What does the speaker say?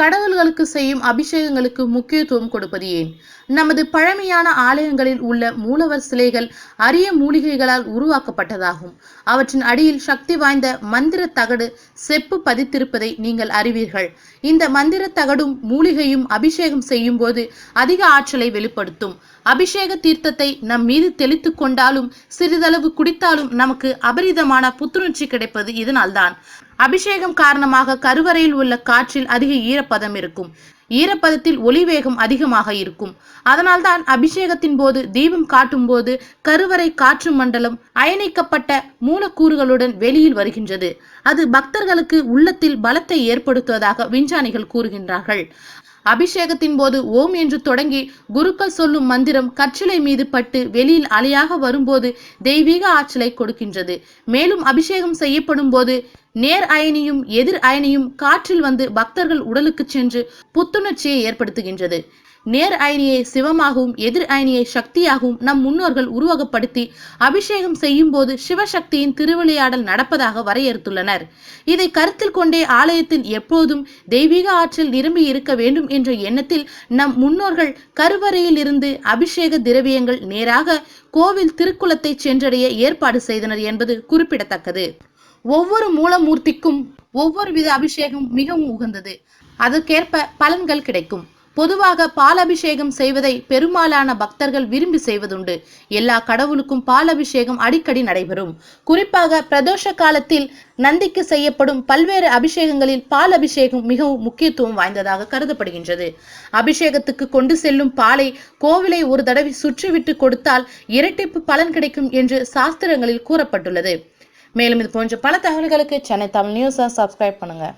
கடவுள்களுக்கு செய்யும் அபிஷேகங்களுக்கு முக்கியத்துவம் கொடுப்பது ஏன்? நமது பழமையான ஆலயங்களில் உள்ள மூலவர் சிலைகள் அரிய மூலிகைகளால் உருவாக்கப்பட்டதாகும். அவற்றின் அடியில் சக்தி வாய்ந்த மந்திர தகடு செப்பு பதித்திருப்பதை நீங்கள் அறிவீர்கள். இந்த மந்திர தகடும் மூலிகையும் அபிஷேகம் செய்யும் போது அதிக ஆற்றலை வெளிப்படுத்தும். அபிஷேக தீர்த்தத்தை நம் மீது தெளித்து கொண்டாலும் சிறிதளவு குடித்தாலும் நமக்கு அபரிதமான புத்துணர்ச்சி கிடைப்பது இதனால்தான். அபிஷேகம் காரணமாக கருவறையில் உள்ள காற்றில் அதிக ஈரப்பதம் இருக்கும். ஈரப்பதத்தில் ஒளிவேகம் அதிகமாக இருக்கும். அதனால்தான் அபிஷேகத்தின் போது தீபம் காட்டும் போது கருவறை காற்று மண்டலம் அயனிக்கப்பட்ட மூலக்கூறுகளுடன் வெளியில் வருகின்றது. அது பக்தர்களுக்கு உள்ளத்தில் பலத்தை ஏற்படுத்துவதாக விஞ்ஞானிகள் கூறுகின்றார்கள். அபிஷேகத்தின் போது ஓம் என்று தொடங்கி குருக்கள் சொல்லும் மந்திரம் கற்றிலை மீது பட்டு வெளியில் அலையாக வரும்போது தெய்வீக ஆற்றலை கொடுக்கின்றது. மேலும் அபிஷேகம் செய்யப்படும் போது நேர் அயனியும் எதிர் அயனியும் காற்றில் வந்து பக்தர்கள் உடலுக்கு சென்று புத்துணர்ச்சியை ஏற்படுத்துகின்றது. நேர் அயனியை சிவமாகவும் எதிர் அயனியை சக்தியாகவும் நம் முன்னோர்கள் உருவகப்படுத்தி அபிஷேகம் செய்யும் போது சிவசக்தியின் திருவிளையாடல் நடப்பதாக வரையறுத்துள்ளனர். இதை கருத்தில் கொண்டே ஆலயத்தில் எப்போதும் தெய்வீக ஆற்றல் நிரம்பி இருக்க வேண்டும் என்ற எண்ணத்தில் நம் முன்னோர்கள் கருவறையில் இருந்து அபிஷேக திரவியங்கள் நேராக கோவில் திருக்குளத்தை சென்றடைய ஏற்பாடு செய்தனர் என்பது குறிப்பிடத்தக்கது. ஒவ்வொரு மூலமூர்த்திக்கும் ஒவ்வொரு வித அபிஷேகம் மிகவும் உகந்தது. அதற்கேற்ப பலன்கள் கிடைக்கும். பொதுவாக பால் அபிஷேகம் செய்வதை பெரும்பாலான பக்தர்கள் விரும்பி செய்வதுண்டு. எல்லா கடவுளுக்கும் பால் அபிஷேகம் அடிக்கடி நடைபெறும். குறிப்பாக பிரதோஷ காலத்தில் நந்திக்கு செய்யப்படும் பல்வேறு அபிஷேகங்களில் பால் அபிஷேகம் மிகவும் முக்கியத்துவம் வாய்ந்ததாக கருதப்படுகின்றது. அபிஷேகத்துக்கு கொண்டு செல்லும் பாலை கோவிலை ஒரு தடவை சுற்றிவிட்டு கொடுத்தால் இரட்டிப்பு பலன் கிடைக்கும் என்று சாஸ்திரங்களில் கூறப்பட்டுள்ளது. மேலும் இது போன்ற பல தகவல்களுக்கு சென்னை தமிழ் நியூஸை சப்ஸ்கிரைப் பண்ணுங்கள்